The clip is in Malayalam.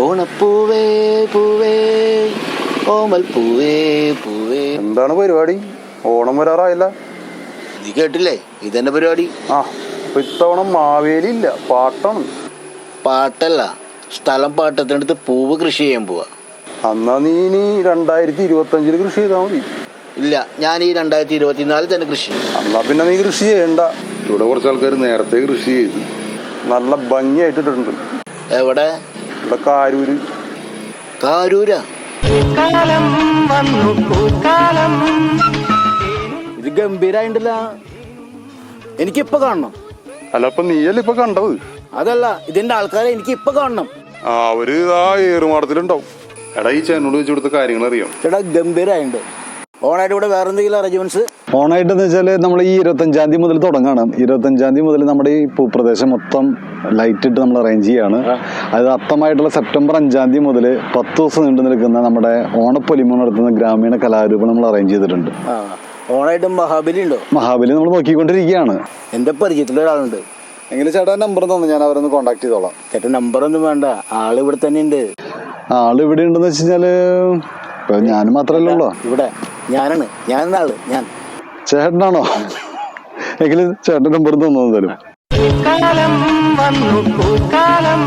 ഓണപ്പൂവേ പൂവേ ഓമൽ പൂവേ പൂവേ. എന്താണ് പരിപാടി? ഓണം വരാറായില്ല. നീ കേട്ടില്ലേ? ഇതെന്നെ പരിപാടി. ആ അപ്പൊ ഇത്തവണ മാവേലി ഇല്ല പാട്ടാണ്. പാട്ടല്ല സ്ഥലം പാട്ടത്തിനടുത്ത് പൂവ് കൃഷി ചെയ്യാൻ പോവാ. അന്നാ നീ ഇനി രണ്ടായിരത്തി ഇരുപത്തി അഞ്ചിൽ കൃഷി ചെയ്താൽ മതി. ഇല്ല ഞാൻ ഈ രണ്ടായിരത്തി ഇരുപത്തിനാലിൽ തന്നെ കൃഷി ചെയ്യും. എന്നാ പിന്നെ നീ കൃഷി ചെയ്യണ്ട. ഇവിടെ കുറച്ച് ആൾക്കാർ നേരത്തെ കൃഷി ചെയ്തു. നല്ല ഭംഗിയായിട്ടിട്ടുണ്ട്. എവിടെ? ഇവിടെ കാരൂര്. കാരൂരാ? ഇത് ഗംഭീരായിട്ടില്ല എനിക്കിപ്പൊ കാണണം. അല്ല അപ്പൊ നീയല്ലേ ഇപ്പൊ കണ്ടത്? അതല്ല ഇതിന്റെ ആൾക്കാരെ എനിക്ക് ഇപ്പൊ കാണണം. ആ അവർ ആ ഏറുമാടത്തിലുണ്ടാവും. എടാ ഈ ചേനോട് വെച്ച് കൊടുത്ത കാര്യങ്ങൾ അറിയാം എടാ ഗംഭീരായിണ്ട്. ഓണായിട്ട് ഇവിടെ വേറെ എന്തെങ്കിലും അറേഞ്ച്മെന്റ്സ് ഓണായിട്ടെന്ന് വെച്ചാൽ നമ്മൾ ഈ ഇരുപത്തഞ്ചാം തീയതി മുതൽ തുടങ്ങണം. ഇരുപത്തഞ്ചാം തീയതി മുതൽ നമ്മുടെ ഈ ഭൂപ്രദേശം മൊത്തം ലൈറ്റ് ഇട്ട് നമ്മൾ അറേഞ്ച് ചെയ്യാണ്. അത് അത്തമായിട്ടുള്ള സെപ്റ്റംബർ അഞ്ചാം തീയതി മുതൽ പത്ത് ദിവസം നീണ്ടു നിൽക്കുന്ന നമ്മുടെ ഓണപ്പൊലിമ നടത്തുന്ന ഗ്രാമീണ കലാരൂപം നമ്മൾ അറേഞ്ച് ചെയ്തിട്ടുണ്ട്. ഓണായിട്ടും ഓണായിട്ട് മഹാബലി ഉണ്ടോ? മഹാബലി നമ്മൾ നോക്കിക്കൊണ്ടിരിക്കുകയാണ്. എന്റെ പരിചയത്തിലുള്ള ഒരാളുണ്ട്. എങ്കിലും ചേട്ടാ നമ്പർ തന്നു? ഞാൻ അവരൊന്ന് കോൺടാക്ട് ചെയ്തോളാം. ചേട്ടൻ നമ്പർ ഒന്നും വേണ്ട. ആൾ ഇവിടെ തന്നെ ഉണ്ട് ആൾ ഇവിടെ ഉണ്ടെന്ന് വെച്ച് കഴിഞ്ഞാൽ ഞാനും മാത്രമല്ല ഉള്ളൂ? ഇവിടെ. ഞാനാണ്. ഞാനെന്ന ആൾ ഞാൻ. ചേട്ടനാണോ? എങ്കിലും ചേട്ടൻ നമ്പർ തന്നു തരും കാലം വന്നു പൂക്കാലം.